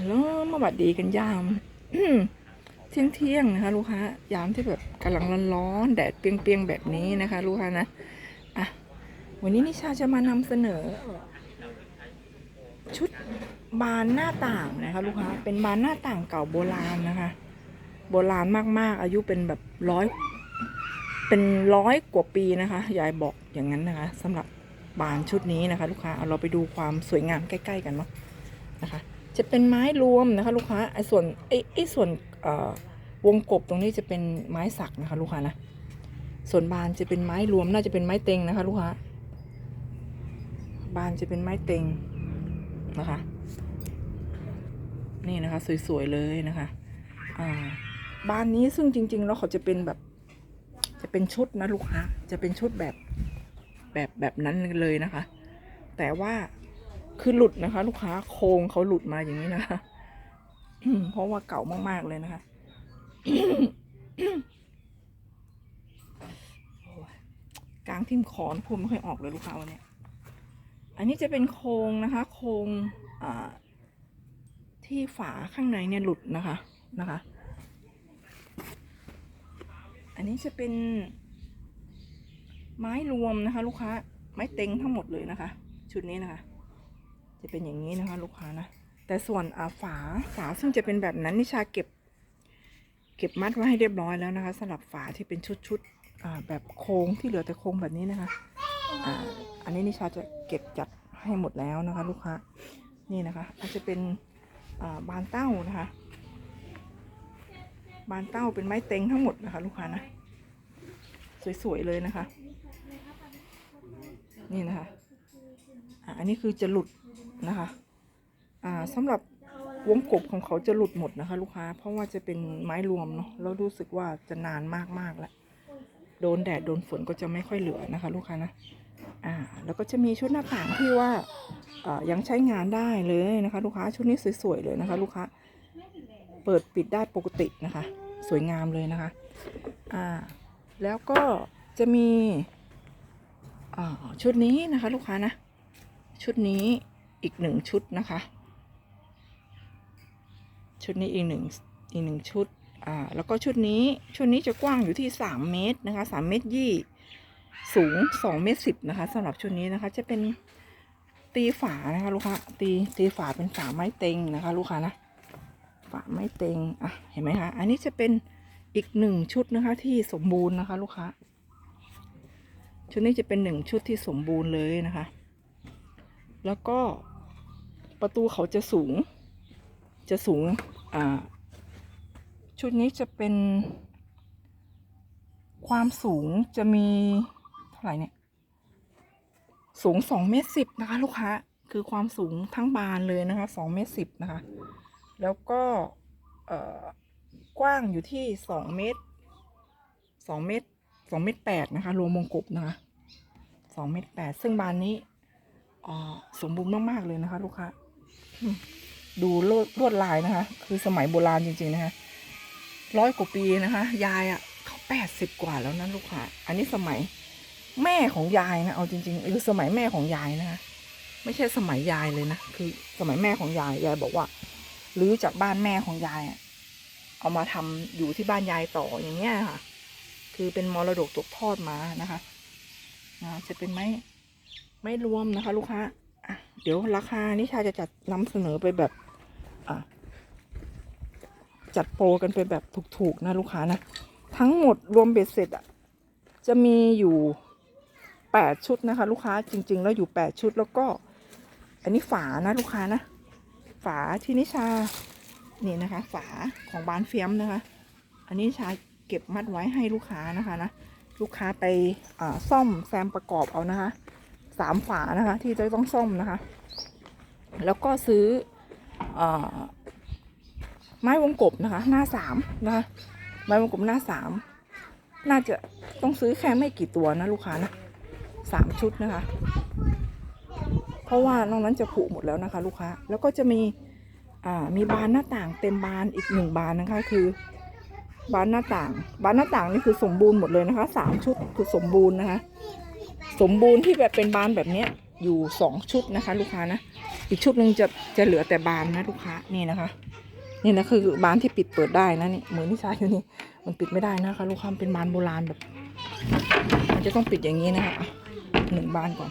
ฮัลโหลมาบัดดีกันยามเที่ยงเที่ยงนะคะ ลูกค้ายามที่แบบกำลังร้อนๆแดดเปรียงๆแบบนี้นะคะ ลูกค้านะอะวันนี้นิชาจะมานำเสนอ ชุดบานหน้าต่างนะคะ ลูกค้าเป็นบานหน้าต่างเก่าโบราณนะคะ โบราณมากๆ อายุเป็นแบบร้อยเป็นร้อยกว่าปีนะคะยายบอกอย่างนั้นนะคะสำหรับบานชุดนี้นะคะ ลูกค้าเอาเราไปดูความสวยงามใกล้ ๆ กันเนาะนะคะ จะเป็นไม้รวมนะคะ ลูกค้าไอ้ส่วนไอ้ไอ้ส่วนวงกบตรงนี้จะเป็นไม้สักนะคะ ลูกค้านะส่วนบานจะเป็นไม้รวมน่าจะเป็นไม้เต็งนะคะ ลูกค้าบานจะเป็นไม้เต็งนะคะ นี่นะคะ สวยๆเลยนะคะอ่าบานนี้ซึ่งจริง ๆ แล้วเขาจะเป็นแบบ จะเป็นชุดนะลูกค้าจะเป็นชุดแบบแบบแบบนั้นเลยนะคะ แต่ว่า คือหลุดนะคะ ลูกค้าโครงเขาหลุดมาอย่างนี้นะคะเพราะว่าเก่ามากๆเลยนะคะกลางทิมขอนพูดไม่ค่อยออกเลยลูกค้าวันนี้อันนี้จะเป็นโครงนะคะ โครงที่ฝาข้างในเนี่ยหลุดนะคะนะคะ อันนี้จะเป็นไม้รวมนะคะ ลูกค้าไม้เต็งทั้งหมดเลยนะคะ ชุดนี้นะคะ จะเป็นอย่างนี้นะคะ ลูกค้านะ แต่ส่วนอาฝาฝาซึ่งจะเป็นแบบนั้นนิชาเก็บ เก็บมัดไว้ให้เรียบร้อยแล้วนะคะสำหรับฝาที่เป็นชุดชุดๆแบบโค้งที่เหลือแต่โค้งแบบนี้นะคะออันนี้นิชาจะเก็บจัดให้หมดแล้วนะคะ ลูกค้านี่นะคะอาจจะเป็นบานเต้านะคะ บานเต้าเป็นไม้เต็งทั้งหมดนะคะ ลูกค้านะสวยๆเลยนะคะ นี่นะคะอะอันนี้คือจะหลุด นะคะ อ่าสำหรับวงกบของเขาจะหลุดหมดนะคะ ลูกค้า เพราะว่าจะเป็นไม้รวมเนาะแล้วรู้สึกว่าจะนานมากๆแล้วโดนแดดโดนฝนก็จะไม่ค่อยเหลือนะคะ ลูกค้านะอ่าแล้วก็จะมีชุดหน้าต่างที่ว่าอ่ายังใช้งานได้เลยนะคะ ลูกค้าชุดนี้สวยๆเลยนะคะ ลูกค้าเปิดปิดได้ปกตินะคะ สวยงามเลยนะคะอ่าแล้วก็จะมีอ่าชุดนี้นะคะ ลูกค้านะ ชุดนี้ อีกหนึ่งชุดนะคะ ชุดนี้อีกหนึ่งอีกหนึ่งชุดอ่าแล้วก็ชุดนี้ชุดนี้จะกว้างอยู่ที่สามเมตรนะคะสามเมตรยี่สูงสองเมตรสิบนะคะสำหรับชุดนี้นะคะจะเป็นตีฝานะคะลูกค้าตีตีฝาเป็นฝาไม้เต็งนะคะ ลูกค้านะฝาไม้เต็งอะเห็นไหมคะอันนี้จะเป็นอีกหนึ่งชุดนะคะที่สมบูรณ์นะคะ ลูกค้าชุดนี้จะเป็นหนึ่งชุดที่สมบูรณ์เลยนะคะ แล้วก็ ประตูเขาจะสูง จะสูงอ่าชุดนี้จะเป็น ความสูงจะมีเท่าไหร่เนี่ย สูงสองเมตรสิบนะคะ ลูกค้าคือความสูงทั้งบานเลยนะคะสองเมตรสิบนะคะ แล้วก็กว้างอยู่ที่สองเมตรสองเมตรสองเมตรแปดนะคะรวมวงกบนะคะสองเมตรแปดซึ่งบานนี้สมบูรณ์มาก ๆ เลยนะคะ ลูกค้า ดูลวดลวดลายนะคะ คือสมัยโบราณจริง ๆ นะคะร้อยกว่าปีนะคะ ยายอะ่ะเขาแปดสิบกว่าแล้วนะลูกค้าอันนี้สมัยแม่ของยายนะเอาจริงๆหรือสมัยแม่ของยายนะคะไม่ใช่สมัยยายเลยนะคือสมัยแม่ของยายยายบอกว่ารื้อจากบ้านแม่ของยายอะเอามาทำอยู่ที่บ้านยายต่ออย่างเงี้ยค่ะ คือเป็นมรดกตกทอดมานะคะอ่าจะเป็นไม้ไม้รวมนะคะ ลูกค้า เดี๋ยวราคานิชาจะจัดนำเสนอไปแบบจัดโปรกันไปแบบถูกๆนะลูกค้านะ ทั้งหมดรวมเบ็ดเสร็จอะจะมีอยู่แปดชุดนะคะ ลูกค้าจริง ๆ แล้วอยู่แปดชุดแล้วก็ อันนี้ฝานะลูกค้านะ ฝาที่นิชานี่นะคะ ฝาของบานเฟียมนะคะ อันนี้นิชาเก็บมัดไว้ให้ลูกค้านะคะนะลูกค้าไปซ่อมแซมประกอบเอานะคะ สามฝานะคะ ที่จะต้องซ่อมนะคะ แล้วก็ซื้ออไม้วงกบนะคะ หน้าสามนะคะไม้วงกบหน้าสามน่าจะต้องซื้อแค่ไม่กี่ตัวนะ ลูกค้านะสามชุดนะคะ เพราะว่านอกนั้นจะผุหมดแล้วนะคะ ลูกค้าแล้วก็จะมีมีบานหน้าต่างเต็มบานอีกหนึ่งบานนะคะ คือบานหน้าต่าง บานหน้าต่างนี่คือสมบูรณ์หมดเลยนะคะสามชุดคือสมบูรณ์นะคะ สมบูรณ์ที่แบบเป็นบานแบบเนี้ยอยู่สองชุดนะคะ ลูกค้านะอีกชุดหนึ่งจะจะเหลือแต่บานนะลูกค้านี่นะคะนี่นะคือบานที่ปิดเปิดได้นะนี่เหมือนที่ใช้อยู่นี่มันปิดไม่ได้นะคะ ลูกค้าเป็นบานโบราณแบบ มันจะต้องปิดอย่างนี้นะคะหนึ่งบานก่อน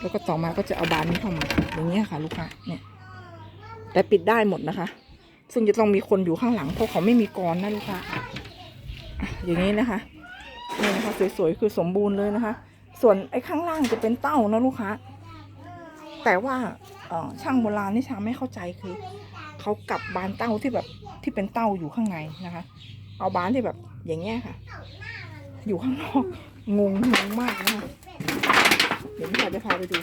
แล้วก็ต่อมาก็จะเอาบานนี้เข้ามาอย่างนี้ค่ะ ลูกค้าเนี่ย แต่ปิดได้หมดนะคะ ซึ่งจะต้องมีคนอยู่ข้างหลังเพราะเขาไม่มีกรนะลูกค้าอย่างนี้นะคะนี่นะคะสวยๆคือสมบูรณ์เลยนะคะ ส่วนไอ้ข้างล่างจะเป็นเต้านะลูกค้า แต่ว่าช่างโบราณนี่ชาไม่เข้าใจคือเขากลับบานเต้าที่แบบที่เป็นเต้าอยู่ข้างในนะคะ เอาบานที่แบบอย่างเงี้ยค่ะ อยู่ข้างนอกงงงงมากนะคะเดี๋ยวพี่ชาจะพาไปดู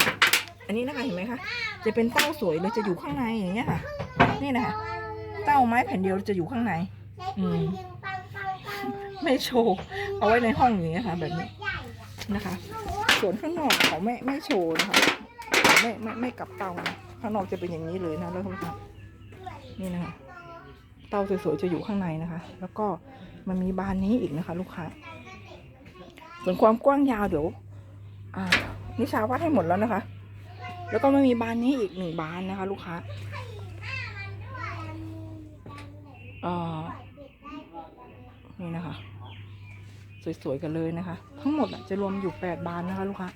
อันนี้นะคะเห็นไหมคะจะเป็นเต้าสวยเลยจะอยู่ข้างในอย่างเงี้ยค่ะ นี่นะคะเต้าไม้แผ่นเดียวจะอยู่ข้างใน อืมไม่โชว์เอาไว้ในห้องอย่างเงี้ยค่ะ แบบนี้ นะคะ ส่วนข้างนอกเขาไม่ไม่โชว์นะคะไม่ไม่ไม่กลับเตานะข้างนอกจะเป็นอย่างนี้เลยนะแล้วทุกท่านนี่นะคะเตาสวยๆจะอยู่ข้างในนะคะ แล้วก็มันมีบานนี้อีกนะคะ ลูกค้าส่วนความกว้างยาวเดี๋ยวนิชาวัดให้หมดแล้วนะคะ แล้วก็ไม่มีบานนี้อีกหนึ่งบานนะคะ ลูกค้าอ่อนี่นะคะ สวยๆกันเลยนะคะ ทั้งหมดจะรวมอยู่แปดบานนะคะลูกค้า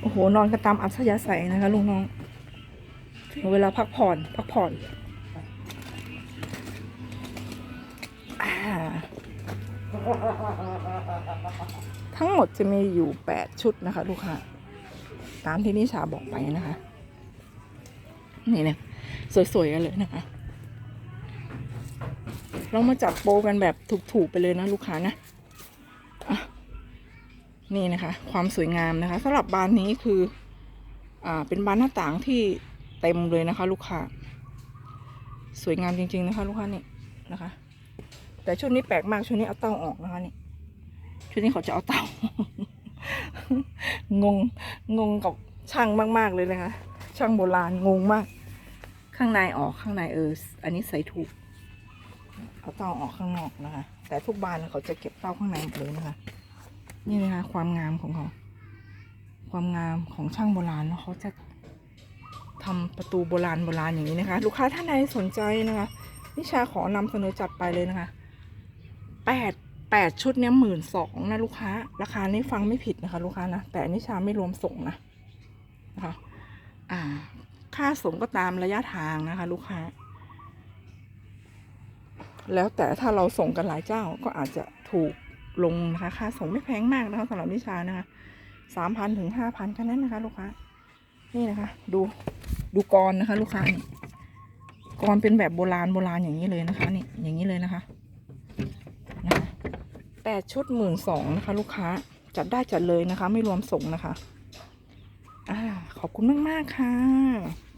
โอ้โห นอนกันตามอัธยาศัยนะคะลุงน้องถึงเวลาพักผ่อน พักผ่อนทั้งหมดจะมีอยู่แปดชุดนะคะ ลูกค้าตามที่นิชาบอกไปนะคะ นี่เนี่ยสวยๆกันเลยนะคะ เรามาจัดโปกันแบบถูกๆไปเลยนะลูกค้านะะนี่นะคะ ความสวยงามนะคะสำหรับบานนี้คือ อ่า เป็นบานหน้าต่างที่เต็มเลยนะคะ ลูกค้า สวยงามจริง ๆ นะคะ ลูกค้านี่นะคะ แต่ชุดนี้แปลกมากชุดนี้เอาเต้าออกนะคะนี่ชุดนี้เขาจะเอาเต้างงงงกับช่างมาก ๆ เลยนะคะ ช่างโบราณงงมาก ข้างในออกข้างในเออ อันนี้ใส่ถูกเอาเต้าออกข้างนอกนะคะ แต่ทุกบานเขาจะเก็บเต้าข้างในหมดเลยนะคะ นี่นะคะความงามของเขา ความงามของช่างโบราณแล้วเขาจะทำประตูโบราณโบราณอย่างนี้นะคะ ลูกค้าท่านใดสนใจนะคะนิชาขอนำเสนอจัดไปเลยนะคะแปดแปดชุดเนี้ยหมื่นสองนะลูกค้า ราคานี้ฟังไม่ผิดนะคะ ลูกค้านะแต่นิชาไม่รวมส่งนะนะคะ ค่าส่งก็ตามระยะทางนะคะ ลูกค้า แล้วแต่ถ้าเราส่งกันหลายเจ้าก็อาจจะถูกลงนะคะ ค่าส่งไม่แพงมากนะคะสำหรับนิชานะคะสามพันถึงห้าพันแค่นั้นนะคะ ลูกค้า นี่นะคะ ดูดูกรนะคะ ลูกค้านี่กรเป็นแบบโบราณโบราณอย่างนี้เลยนะคะ นี่อย่างนี้เลยนะคะนะคะแปดชุดหมื่นสองนะคะ ลูกค้าจัดได้จัดเลยนะคะ ไม่รวมส่งนะคะ ขอบคุณมาก ๆ ค่ะ